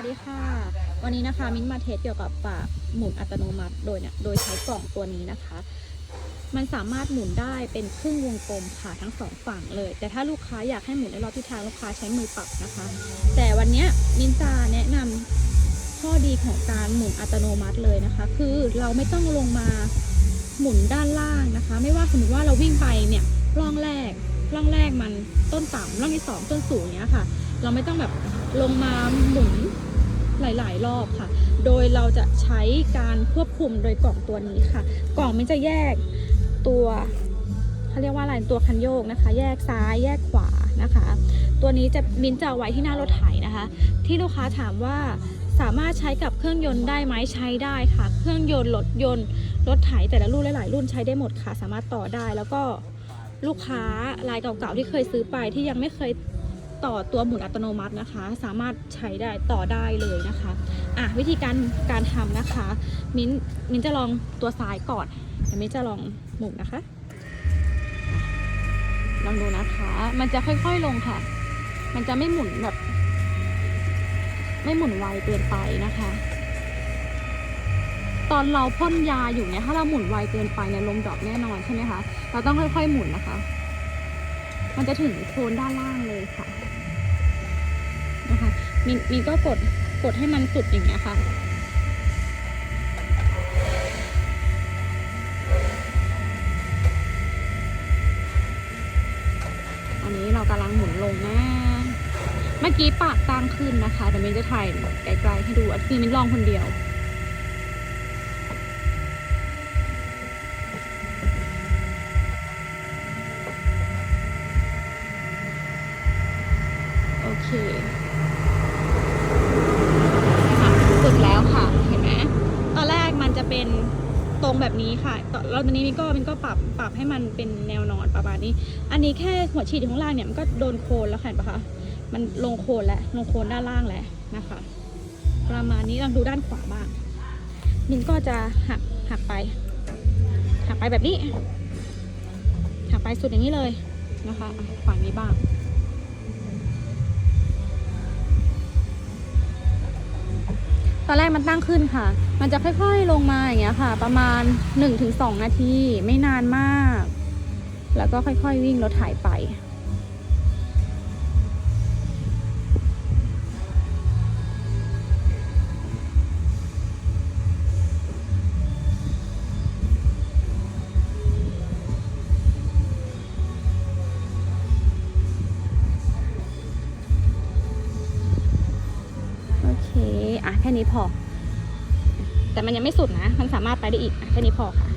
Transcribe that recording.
วัสดีค่ะ วันนี้นะคะมิ้นมาเทสเกี่ยวกับปากหมุนอัตโนมัติโดยเนี่ยโดยใช้กล่องตัวนี้นะคะ มันสามารถหมุนได้เป็นครึ่งวงกลมค่ะทั้งสองฝั่งเลย แต่ถ้าลูกค้าอยากให้หมุนในรอบทิศทางลูกค้าใช้มือปรับนะคะ แต่วันนี้มิ้นจะแนะนำข้อดีของการหมุนอัตโนมัติเลยนะคะ คือเราไม่ต้องลงมาหมุนด้านล่างนะคะ ไม่ว่าสมมติว่าเราวิ่งไปเนี่ยร่องแรกร่องแรกมันต้นต่ำร่องที่สองต้นสูงเนี้ยค่ะ เราไม่ต้องแบบลงมาหมุน หลาย ๆ รอบค่ะ โดยเราจะใช้การควบคุมโดยกล่องตัวนี้ค่ะ กล่องมันจะแยกตัวเขาเรียกว่าอะไรตัวคันโยกนะคะ แยกซ้ายแยกขวานะคะ ตัวนี้จะมินจะเอาไว้ที่หน้ารถไถนะคะ ที่ลูกค้าถามว่าสามารถใช้กับเครื่องยนต์ได้ไหมใช้ได้ค่ะ เครื่องยนต์รถยนต์รถไถแต่ละรุ่นหลายๆรุ่นใช้ได้หมดค่ะ สามารถต่อได้แล้วก็ลูกค้ารายเก่าๆที่เคยซื้อไปที่ยังไม่เคย ต่อตัวหมุนอัตโนมัตินะคะ สามารถใช้ได้ต่อได้เลยนะคะอะวิธีการการทำนะคะ มิ้นมิ้นจะลองตัวซ้ายก่อนเดี๋ยวมิ้นจะลองหมุนนะคะอะลองดูนะคะ มันจะค่อยๆลงค่ะ มันจะไม่หมุนแบบ ไม่หมุนไวเกินไปนะคะ ตอนเราพ่นยาอยู่เนี่ยถ้าเราหมุนไวเกินไปเนี่ยลมดรอปแน่นอนใช่ไหมคะเราต้องค่อยๆหมุนนะคะ มันจะถึงโคนด้านล่างเลยค่ะนะคะมินมินก็กดกดให้มันสุดอย่างเงี้ยค่ะอันนี้เรากำลังหมุนลงนะ เมื่อกี้ปากตั้งขึ้นนะคะ เดี๋ยวมินจะถ่ายไกลๆให้ดูอันนี้มินลองคนเดียว โอเคค่ะฝึกแล้วค่ะ เห็นไหมตอนแรกมันจะเป็นตรงแบบนี้ค่ะตอนแล้วตอนนี้มินก็มินก็ปรับปรับให้มันเป็นแนวนอนประมาณนี้ อันนี้แค่หัวฉีดอยู่ข้างล่างเนี่ยมันก็โดนโคนแล้วค่ะเห็นปะคะ มันลงโคนแล้วลงโคนด้านล่างแล้วนะคะ ประมาณนี้ลองดูด้านขวาบ้างมินก็จะหักหักไป หักไปแบบนี้ หักไปสุดอย่างนี้เลยนะคะอะฝั่งนี้บ้าง ตอนแรกมันตั้งขึ้นค่ะ มันจะค่อยๆลงมาอย่างเงี้ยค่ะ ประมาณ 1-2 นาที ไม่นานมาก แล้วก็ค่อยๆวิ่งรถถ่ายไป อะแค่นี้พอ แต่มันยังไม่สุดนะ มันสามารถไปได้อีกอะแค่นี้พอค่ะ